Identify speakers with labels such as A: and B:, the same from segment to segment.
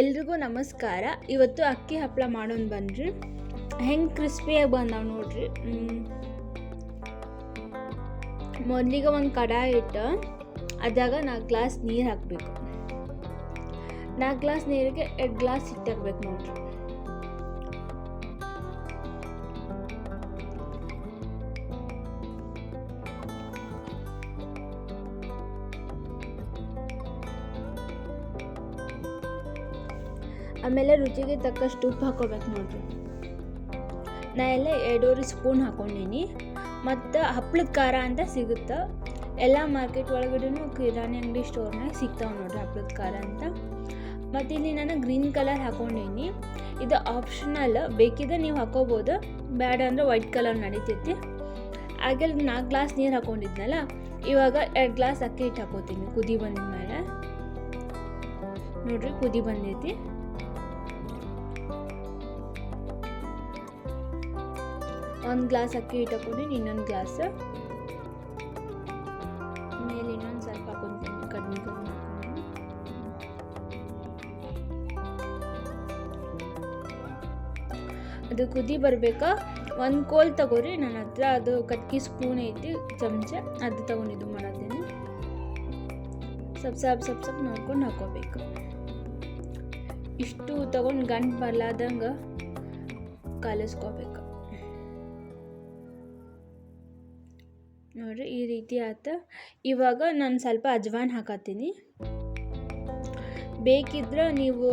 A: ಎಲ್ರಿಗೂ ನಮಸ್ಕಾರ. ಇವತ್ತು ಅಕ್ಕಿ ಹಪ್ಪಳ ಮಾಡೋಣ ಬನ್ರಿ. ಹೆಂಗೆ ಕ್ರಿಸ್ಪಿಯಾಗಿ ಬಂದಾವ ನೋಡ್ರಿ. ಮೊದಲಿಗೆ ಒಂದು ಕಡಾಯಿ ಇಟ್ಟು ಅದಾಗ ನಾಲ್ಕು ಗ್ಲಾಸ್ ನೀರು ಹಾಕಬೇಕು. ನಾಲ್ಕು ಗ್ಲಾಸ್ ನೀರಿಗೆ ಎರಡು ಗ್ಲಾಸ್ ಹಿಟ್ಟು ಹಾಕ್ಬೇಕು ನೋಡ್ರಿ. ಆಮೇಲೆ ರುಚಿಗೆ ತಕ್ಕಷ್ಟು ಉಪ್ಪು ಹಾಕೋಬೇಕು ನೋಡಿರಿ. ನಾ ಎಲ್ಲ ಎರಡೂವರೆ ಸ್ಪೂನ್ ಹಾಕೊಂಡೀನಿ ಮತ್ತು ಹಪ್ಪಳದ ಖಾರ ಅಂತ ಸಿಗುತ್ತೆ. ಎಲ್ಲ ಮಾರ್ಕೆಟ್ ಒಳಗಡೆನೂ ಕಿರಾಣಿ ಅಂಗಡಿ ಸ್ಟೋರ್ನಾಗ ಸಿಗ್ತಾವೆ ನೋಡ್ರಿ ಹಪ್ಪಳದ ಖಾರ ಅಂತ. ಮತ್ತು ಇಲ್ಲಿ ನಾನು ಗ್ರೀನ್ ಕಲರ್ ಹಾಕೊಂಡೀನಿ ಇದು ಆಪ್ಷನಲ್ ಬೇಕಿದ್ರೆ ನೀವು ಹಾಕೋಬೋದು ಬೇಡ ಅಂದರೆ ವೈಟ್ ಕಲರ್ ನಡೀತೈತಿ. ಹಾಗೆ ನಾಲ್ಕು ಗ್ಲಾಸ್ ನೀರು ಹಾಕೊಂಡಿದ್ನಲ್ಲ ಇವಾಗ ಎರಡು ಗ್ಲಾಸ್ ಅಕ್ಕಿ ಹಿಟ್ಟು ಹಾಕೋತೀನಿ ಕುದಿ ಬಂದ ಮೇಲೆ ನೋಡ್ರಿ ಕುದಿ ಬಂದೈತಿ. ಒಂದು ಗ್ಲಾಸ್ ಅಕ್ಕಿ ಹಿಟ್ಟು ಇನ್ನೊಂದು ಗ್ಲಾಸ್ ಮೇಲೆ ಇನ್ನೊಂದು ಸ್ವಲ್ಪ ಹಾಕೊಂತೀನಿ, ಕಡಿಮೆ ಕಡಿಮೆ ಅದು ಕುದಿ ಬರಬೇಕಾ. ಒಂದು ಕೋಲ್ ತಗೋರಿ ನನ್ನ ಹತ್ರ ಅದು ಕಟ್ಕಿ ಸ್ಪೂನ್ ಐತಿ, ಚಮಚ, ಅದು ತಗೊಂಡಿದ್ದು ಮಾಡತ್ತೀನಿ ಸಬ್ ಸಬ್ ಸಬ್ ಸಬ್ ನೋಡ್ಕೊಂಡು ಹಾಕೋಬೇಕು. ಇಷ್ಟು ತಗೊಂಡು ಗಂಟು ಬರ್ಲಾದಂಗೆ ಕಲಿಸ್ಕೋಬೇಕು. ನೋಡ್ರಿ, ಈ ರೀತಿ ಆತ. ಇವಾಗ ನಾನು ಸ್ವಲ್ಪ ಅಜ್ವಾನ್ ಹಾಕತ್ತೀನಿ. ಬೇಕಿದ್ರೆ ನೀವು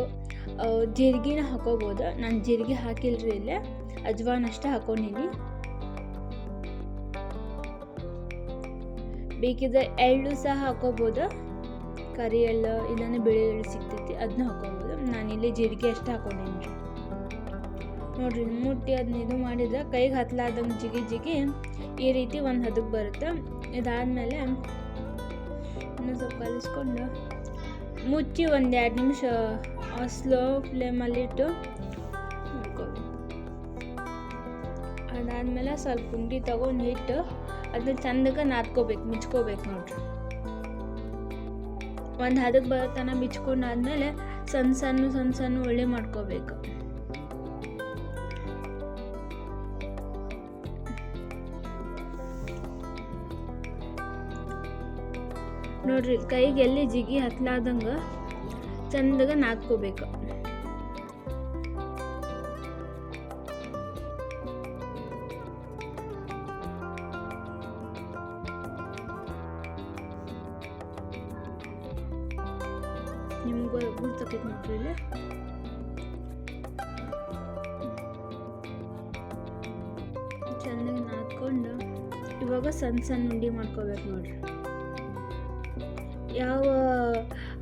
A: ಜೀರಿಗೆನ ಹಾಕೋಬೋದು. ನಾನು ಜೀರಿಗೆ ಹಾಕಿಲ್ರಿ ಇಲ್ಲೇ. ಅಜ್ವಾನ್ ಅಷ್ಟೇ ಹಾಕೊಂಡಿನಿ. ಬೇಕಿದ್ರೆ ಎಳ್ಳು ಸಹ ಹಾಕೋಬೋದು? ಕರಿ ಎಳ್ಳು ಇಲ್ಲಾಂದ್ರೆ ಬಿಳಿ ಎಳ್ಳು ಸಿಗ್ತೈತಿ ಅದನ್ನ ಹಾಕೋಬೋದು. ನಾನಿಲ್ಲಿ ಜೀರಿಗೆ ಅಷ್ಟೇ ಹಾಕೊಂಡೀನಿ. ನೋಡ್ರಿ ಮುಟ್ಟಿ ಅದನ್ನ ಇದು ಮಾಡಿದ್ರೆ ಕೈಗೆ ಹತ್ಲಾರ್ದಂಗೆ ಜಿಗಿ ಜಿಗಿ ಈ ರೀತಿ ಒಂದು ಹದಕ್ಕೆ ಬರುತ್ತೆ. ಇದಾದಮೇಲೆ ಇನ್ನೂ ಸ್ವಲ್ಪ ಕಲಿಸ್ಕೊಂಡು ಮುಚ್ಚಿ ಒಂದು ಎರಡು ನಿಮಿಷ ಸ್ಲೋ ಫ್ಲೇಮಲ್ಲಿಟ್ಟು ಮಾಡ್ಕೋಬೇಕು ಅದಾದಮೇಲೆ ಸ್ವಲ್ಪ ಉಂಡಿ ತಗೊಂಡು ಇಟ್ಟು ಅದನ್ನ ಚಂದಕ್ಕೆ ನಾದ್ಕೋಬೇಕು, ಮಿಚ್ಕೋಬೇಕು ನೋಡ್ರಿ. ಒಂದು ಹದಕ್ಕೆ ಬರೋ ತನಕ ಮಿಚ್ಕೊಂಡು ಆದಮೇಲೆ ಸಣ್ಣ ಸಣ್ಣ ಸಣ್ಣ ಸಣ್ಣ ಒಳ್ಳೆ ಮಾಡ್ಕೋಬೇಕು. ನೋಡ್ರಿ ಕೈಗೆ ಎಲ್ಲಿ ಜಿಗಿ ಹತ್ಲಾರ್ದಂಗೆ ಚಂದಗ ನಾದ್ಕೋಬೇಕು. ನಿಮ್ಗೆ ಗುರ್ತಕೈತೆ ನೋಡ್ರಿ ಇಲ್ಲಿ. ಚೆನ್ನಾಗಿ ನಾದ್ಕೊಂಡು ಇವಾಗ ಸಣ್ಣ ಸಣ್ಣ ಉಂಡೆ ಮಾಡ್ಕೋಬೇಕು ನೋಡ್ರಿ. ಯಾವ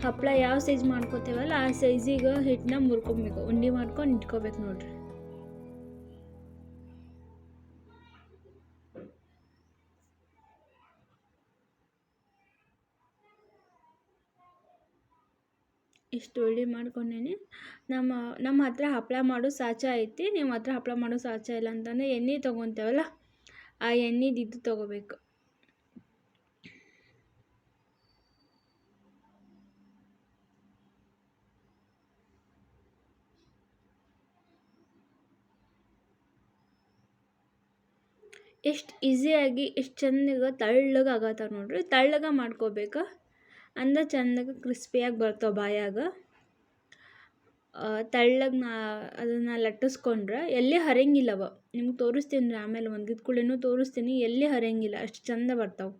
A: ಹಪ್ಪಳ ಯಾವ ಸೈಜ್ ಮಾಡ್ಕೋತೇವಲ್ಲ ಆ ಸೈಜಿಗೆ ಹಿಟ್ಟನ್ನ ಮುರ್ಕೊಬೇಕು. ಉಂಡೆ ಮಾಡ್ಕೊಂಡು ಇಟ್ಕೋಬೇಕು ನೋಡ್ರಿ. ಇಷ್ಟು ಉಳ್ಳಿ ಮಾಡ್ಕೊಂಡೇನೆ. ನಮ್ಮ ನಮ್ಮ ಹತ್ರ ಹಪ್ಪಳ ಮಾಡೋ ಸಾಚ ಐತಿ. ನಿಮ್ಮ ಹತ್ರ ಹಪ್ಪಳ ಮಾಡೋ ಸಾಚ ಇಲ್ಲ ಅಂತಂದರೆ ಎಣ್ಣೆ ತೊಗೊತೇವಲ್ಲ? ಆ ಎಣ್ಣೆದು ಇದು ತೊಗೋಬೇಕು. ಎಷ್ಟು ಈಸಿಯಾಗಿ ಎಷ್ಟು ಚಂದಾಗ ತಳ್ಳಗೆ ಆಗತ್ತಾವ ನೋಡ್ರಿ. ತಳ್ಳಗೆ ಮಾಡ್ಕೋಬೇಕು. ಅಂದ ಚೆನ್ನಾಗಿ ಕ್ರಿಸ್ಪಿಯಾಗಿ ಬರ್ತವೆ ಬಾಯಾಗ. ತಳ್ಳಗೆ ನಾ, ಅದನ್ನು ಲಟ್ಟಿಸ್ಕೊಂಡ್ರೆ ಎಲ್ಲಿ ಹರಿಯಂಗಿಲ್ಲವ. ನಿಮ್ಗೆ ತೋರಿಸ್ತೀನಿ ರೀ ಆಮೇಲೆ ಒಣಗಿದ ಕೂಡಲೇ ತೋರಿಸ್ತೀನಿ ಎಲ್ಲಿ ಹರಿಯಂಗಿಲ್ಲ, ಅಷ್ಟು ಚಂದ ಬರ್ತಾವೆ.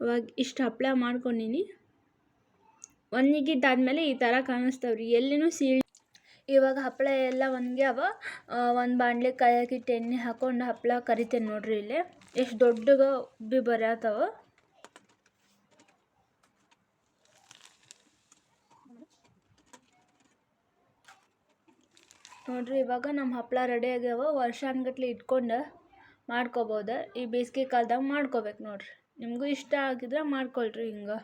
A: ಅವಾಗ ಇಷ್ಟು ಹಪ್ಪಳ ಮಾಡ್ಕೊಂಡೀನಿ. ಮೇಲೆ ಈ ಥರ ಕಾಣಿಸ್ತಾವ್ರಿ. ಎಲ್ಲಿನೂ ಸೀಳ್ ಇವಾಗ ಹಪ್ಪಳ ಎಲ್ಲ ಒಣಗ್ಯಾವ ಒಂದು ಬಾಣಲೆ ಕಾಯಕ್ಕಿಟ್ಟು ಎಣ್ಣೆ ಹಾಕೊಂಡು ಹಪ್ಪಳ ಕರಿತೇನೆ ನೋಡಿರಿ ಇಲ್ಲಿ. ಎಷ್ಟು ದೊಡ್ಡಗ ಉಬ್ಬಿ ಬರ್ಯಾತವ. ನೋಡ್ರಿ ಇವಾಗ ನಮ್ಮ ಹಪ್ಪಳ ರೆಡಿ ಆಗ್ಯಾವ ವರ್ಷಾನ್ಗಟ್ಲೆ ಇಟ್ಕೊಂಡು ಮಾಡ್ಕೋಬೋದು. ಈ ಬೇಸಿಗೆ ಕಾಲ್ದಾಗ ಮಾಡ್ಕೋಬೇಕು ನೋಡ್ರಿ. ನಿಮಗೂ ಇಷ್ಟ ಆಗಿದ್ರೆ ಮಾಡ್ಕೊಳ್ರಿ ಹಿಂಗೆ.